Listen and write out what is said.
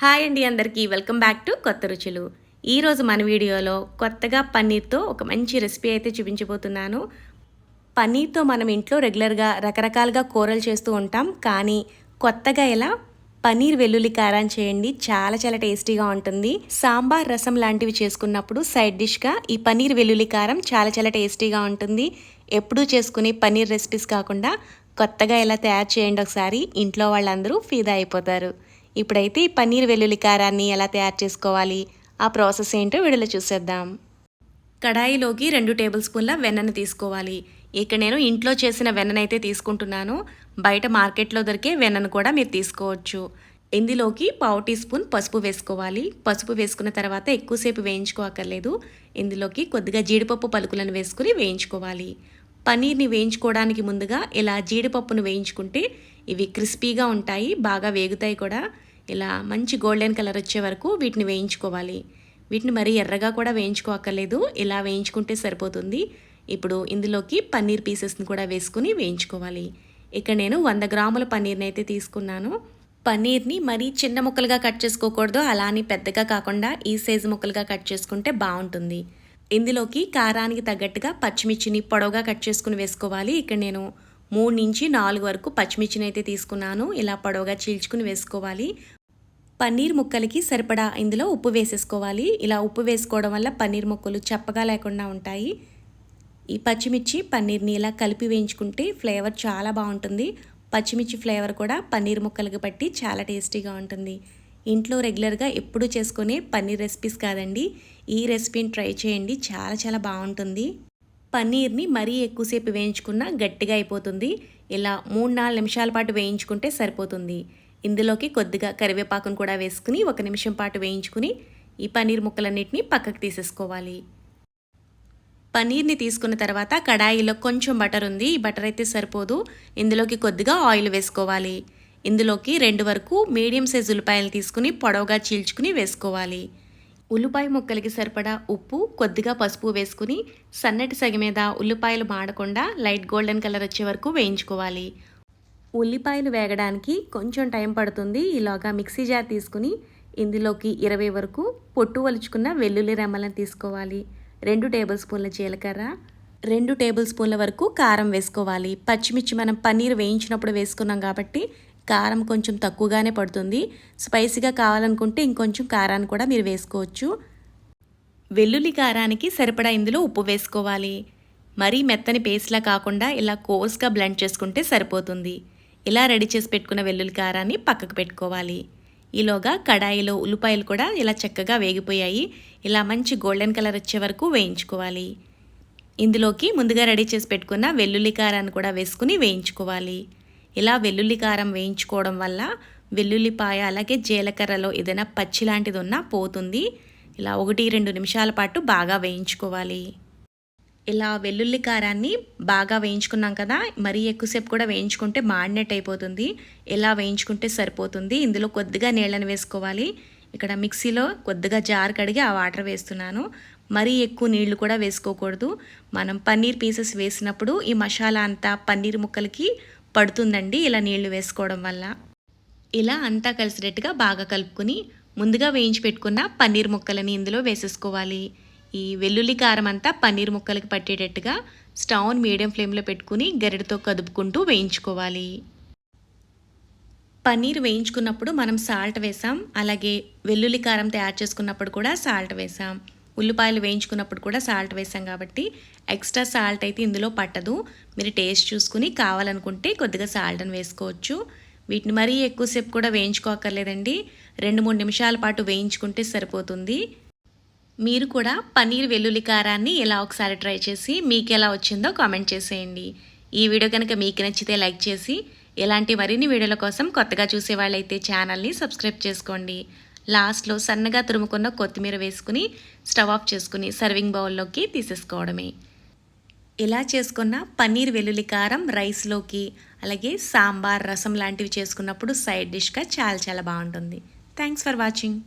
Hi అండి అందరికీ. Welcome back to కొత్త రుచులు. ఈరోజు మన వీడియోలో కొత్తగా పన్నీర్తో ఒక మంచి రెసిపీ అయితే చూపించబోతున్నాను. పన్నీర్తో మనం ఇంట్లో రెగ్యులర్గా రకరకాలుగా కూరలు చేస్తూ ఉంటాం. కానీ కొత్తగా ఎలా? పన్నీర్ వెల్లుల్లి కారం చేయండి. చాలా చాలా టేస్టీగా ఉంటుంది. సాంబార్ రసం లాంటివి చేసుకున్నప్పుడు సైడ్ డిష్గా ఈ పన్నీర్ వెల్లుల్లి కారం చాలా చాలా టేస్టీగా ఉంటుంది. ఎప్పుడూ చేసుకునే పన్నీర్ రెసిపీస్ కాకుండా కొత్తగా ఎలా తయారు చేయండి ఒకసారి ఇంట్లో వాళ్ళందరూ ఫీదా అయిపోతారు. ఇప్పుడైతే ఈ పన్నీర్ వెల్లుల్లి కారాన్ని ఎలా తయారు చేసుకోవాలి? ఆ ప్రాసెస్ ఏంటో వీడియోలో చూసేద్దాం. కడాయిలోకి రెండు టేబుల్ స్పూన్ల వెన్నను తీసుకోవాలి. ఇక్కడ నేను ఇంట్లో చేసిన వెన్ననైతే తీసుకుంటున్నాను. బయట మార్కెట్లో దొరికే వెన్నను కూడా మీరు తీసుకోవచ్చు. ఇందులోకి పావు టీ స్పూన్ పసుపు వేసుకోవాలి. పసుపు వేసుకున్న తర్వాత ఎక్కువసేపు వేయించుకోకర్లేదు. ఇందులోకి కొద్దిగా జీడిపప్పు పలుకులను వేసుకుని వేయించుకోవాలి. పన్నీర్ని వేయించుకోవడానికి ముందుగా ఇలా జీడిపప్పును వేయించుకుంటే ఇవి క్రిస్పీగా ఉంటాయి బాగా వేగుతాయి కూడా. ఇలా మంచి గోల్డెన్ కలర్ వచ్చే వరకు వీటిని వేయించుకోవాలి. వీటిని మరీ ఎర్రగా కూడా వేయించుకోక్కర్లేదు. ఇలా వేయించుకుంటే సరిపోతుంది. ఇప్పుడు ఇందులోకి పన్నీర్ పీసెస్ని కూడా వేసుకుని వేయించుకోవాలి. ఇక్కడ నేను వంద గ్రాముల పన్నీర్ని అయితే తీసుకున్నాను. పన్నీర్ని మరీ చిన్న ముక్కలుగా కట్ చేసుకోకూడదు. అలా అని పెద్దగా కాకుండా ఈ సైజు ముక్కలుగా కట్ చేసుకుంటే బాగుంటుంది. ఇందులోకి కారానికి తగ్గట్టుగా పచ్చిమిర్చిని పొడవుగా కట్ చేసుకుని వేసుకోవాలి. ఇక్కడ నేను మూడు నుంచి నాలుగు వరకు పచ్చిమిర్చిని అయితే తీసుకున్నాను. ఇలా పొడవుగా చీల్చుకుని వేసుకోవాలి. పన్నీర్ ముక్కలకి సరిపడా ఇందులో ఉప్పు వేసేసుకోవాలి. ఇలా ఉప్పు వేసుకోవడం వల్ల పన్నీర్ ముక్కలు చప్పగా లేకుండా ఉంటాయి. ఈ పచ్చిమిర్చి పన్నీర్ని ఇలా కలిపి వేయించుకుంటే ఫ్లేవర్ చాలా బాగుంటుంది. పచ్చిమిర్చి ఫ్లేవర్ కూడా పన్నీర్ ముక్కలకి పట్టి చాలా టేస్టీగా ఉంటుంది. ఇంట్లో రెగ్యులర్గా ఎప్పుడు చేసుకునే పన్నీర్ రెసిపీస్ కాదండి. ఈ రెసిపీని ట్రై చేయండి. చాలా చాలా బాగుంటుంది. పన్నీర్ని మరీ ఎక్కువసేపు వేయించుకున్నా గట్టిగా అయిపోతుంది. ఇలా మూడు నాలుగు నిమిషాల పాటు వేయించుకుంటే సరిపోతుంది. ఇందులోకి కొద్దిగా కరివేపాకును కూడా వేసుకుని ఒక నిమిషం పాటు వేయించుకుని ఈ పన్నీర్ ముక్కలన్నిటిని పక్కకు తీసేసుకోవాలి. పన్నీర్ని తీసుకున్న తర్వాత కడాయిలో కొంచెం బటర్ ఉంది. ఈ బటర్ అయితే సరిపోదు. ఇందులోకి కొద్దిగా ఆయిల్ వేసుకోవాలి. ఇందులోకి రెండు వరకు మీడియం సైజ్ ఉల్లిపాయలు తీసుకుని పొడవుగా చీల్చుకుని వేసుకోవాలి. ఉల్లిపాయ ముక్కలకి సరిపడా ఉప్పు కొద్దిగా పసుపు వేసుకుని సన్నటి సగ మీద ఉల్లిపాయలు మాడకుండా లైట్ గోల్డెన్ కలర్ వచ్చే వరకు వేయించుకోవాలి. ఉల్లిపాయలు వేగడానికి కొంచెం టైం పడుతుంది. ఇలాగా మిక్సీ జార్ తీసుకుని ఇందులోకి ఇరవై వరకు పొట్టు వలుచుకున్న వెల్లుల్లి రెమ్మలను తీసుకోవాలి. రెండు టేబుల్ స్పూన్ల జీలకర్ర రెండు టేబుల్ స్పూన్ల వరకు కారం వేసుకోవాలి. పచ్చిమిర్చి మనం పన్నీర్ వేయించినప్పుడు వేసుకున్నాం కాబట్టి కారం కొంచెం తక్కువగానే పడుతుంది. స్పైసీగా కావాలనుకుంటే ఇంకొంచెం కారాన్ని కూడా మీరు వేసుకోవచ్చు. వెల్లుల్లి కారానికి సరిపడా ఇందులో ఉప్పు వేసుకోవాలి. మరీ మెత్తని పేస్ట్లా కాకుండా ఇలా కోర్స్గా బ్లెండ్ చేసుకుంటే సరిపోతుంది. ఇలా రెడీ చేసి పెట్టుకున్న వెల్లుల్లి కారాన్ని పక్కకు పెట్టుకోవాలి. ఈలోగా కడాయిలో ఉల్లిపాయలు కూడా ఇలా చక్కగా వేగిపోయాయి. ఇలా మంచి గోల్డెన్ కలర్ వచ్చే వరకు వేయించుకోవాలి. ఇందులోకి ముందుగా రెడీ చేసి పెట్టుకున్న వెల్లుల్లి కారాన్ని కూడా వేసుకుని వేయించుకోవాలి. ఇలా వెల్లుల్లి కారం వేయించుకోవడం వల్ల వెల్లుల్లిపాయ అలాగే జీలకర్రలో ఏదైనా పచ్చి లాంటిది ఉన్నా పోతుంది. ఇలా ఒకటి రెండు నిమిషాల పాటు బాగా వేయించుకోవాలి. ఇలా వెల్లుల్లి కారాన్ని బాగా వేయించుకున్నాం కదా మరీ ఎక్కువసేపు కూడా వేయించుకుంటే మాడినట్టు అయిపోతుంది. ఇలా వేయించుకుంటే సరిపోతుంది ఇందులో కొద్దిగా నీళ్ళని వేసుకోవాలి. ఇక్కడ మిక్సీలో కొద్దిగా జార్ కడిగి ఆ వాటర్ వేస్తున్నాను. మరీ ఎక్కువ నీళ్ళు కూడా వేసుకోకూడదు. మనం పన్నీర్ పీసెస్ వేసినప్పుడు ఈ మసాలా అంతా పన్నీర్ ముక్కలకి పడుతుందండి ఇలా నీళ్ళు వేసుకోవడం వల్ల. ఇలా అంతా కలిసినట్టుగా బాగా కలుపుకొని ముందుగా వేయించి పెట్టుకున్న పన్నీర్ ముక్కలని ఇందులో వేసేసుకోవాలి. ఈ వెల్లుల్లి కారం అంతా పన్నీర్ ముక్కలకి పట్టేటట్టుగా స్టవ్ని మీడియం ఫ్లేమ్లో పెట్టుకుని గరిటతో కదుపుకుంటూ వేయించుకోవాలి. పన్నీర్ వేయించుకున్నప్పుడు మనం సాల్ట్ వేసాం. అలాగే వెల్లుల్లి కారం తయారు చేసుకున్నప్పుడు కూడా సాల్ట్ వేసాం. ఉల్లిపాయలు వేయించుకున్నప్పుడు కూడా సాల్ట్ వేసాం కాబట్టి ఎక్స్ట్రా సాల్ట్ అయితే ఇందులో పట్టదు. మీరు టేస్ట్ చూసుకుని కావాలనుకుంటే కొద్దిగా సాల్ట్ అని వేసుకోవచ్చు. వీటిని మరీ ఎక్కువసేపు కూడా వేయించుకోకర్లేదండి. రెండు మూడు నిమిషాల పాటు వేయించుకుంటే సరిపోతుంది. మీరు కూడా పన్నీర్ వెల్లుల్లి కారాన్ని ఇలా ఒకసారి ట్రై చేసి మీకు ఎలా వచ్చిందో కామెంట్ చేసేయండి. ఈ వీడియో కనుక మీకు నచ్చితే లైక్ చేసి ఇలాంటి మరిన్ని వీడియోల కోసం కొత్తగా చూసే వాళ్ళైతే ఛానల్ని సబ్స్క్రైబ్ చేసుకోండి. లాస్ట్లో సన్నగా తురుముకున్న కొత్తిమీర వేసుకుని స్టవ్ ఆఫ్ చేసుకుని సర్వింగ్ బౌల్లోకి తీసేసుకోవడమే. ఇలా చేసుకున్న పన్నీర్ వెల్లుల్లి కారం రైస్లోకి అలాగే సాంబార్ రసం లాంటివి చేసుకున్నప్పుడు సైడ్ డిష్గా చాలా చాలా బాగుంటుంది. Thanks for watching.